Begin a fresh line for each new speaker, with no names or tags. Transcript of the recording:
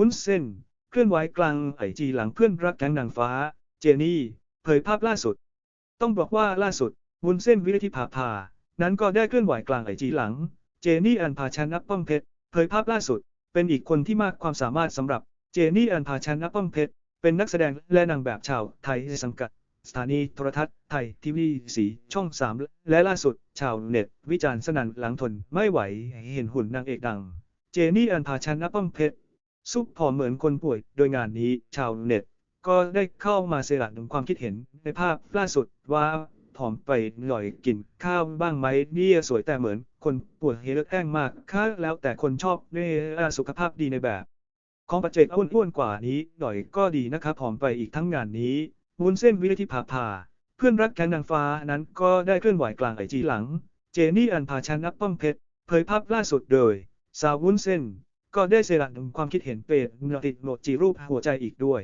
วุ้นเส้น เคลื่อนไหวกลางไอจีหลังเพื่อนรักแก๊งนางฟ้า เจนี่ เผยภาพล่าสุด ต้องบอกว่าล่าสุด วุ้นเส้นวิริธิภาภา นั้นก็ได้เคลื่อนไหวกลางไอจีหลัง เจนี่อันพาชันนับป้อมเพชร เผยภาพล่าสุด เป็นอีกคนที่มากความสามารถสำหรับ เจนี่อันพาชันนับป้อมเพชร เป็นนักแสดงและนางแบบชาวไทยในสังกัดสถานีโทรทัศน์ไทยทีวีสีช่อง 3 และล่าสุด ชาวเน็ต วิจารณ์สนั่นหลังทนไม่ไหวเห็นหุ่นนางเอกดัง เจนี่อันพาชันนับป้อมเพชร ซุปผอมเหมือนคนป่วย โดยงานนี้ชาวเน็ต ก็ได้เข้ามาเสละถึงความคิดเห็นในภาพล่าสุดว่าผอมไปหน่อยกินข้าวบ้างไหมเนี่ยสวยแต่เหมือนคนป่วยเฮลแอ้งมากค่ะแล้วแต่คนชอบเนี่ยสุขภาพดีในแบบ ของปัจเจกอ้วนๆกว่านี้หน่อยก็ดีนะครับผอมไปอีกทั้งงานนี้วุ้นเส้นวิริธิภาภาเพื่อนรักแก๊งนางฟ้านั้นก็ได้เคลื่อนไหวกลางไอจีหลัง เจนี่อันพาชันนับป้อมเพชรเผยภาพล่าสุดโดย สาววุ้นเส้น ก็ได้เสละถึงความคิดเห็นเป็นติดโหลดจีรูปหัวใจอีกด้วย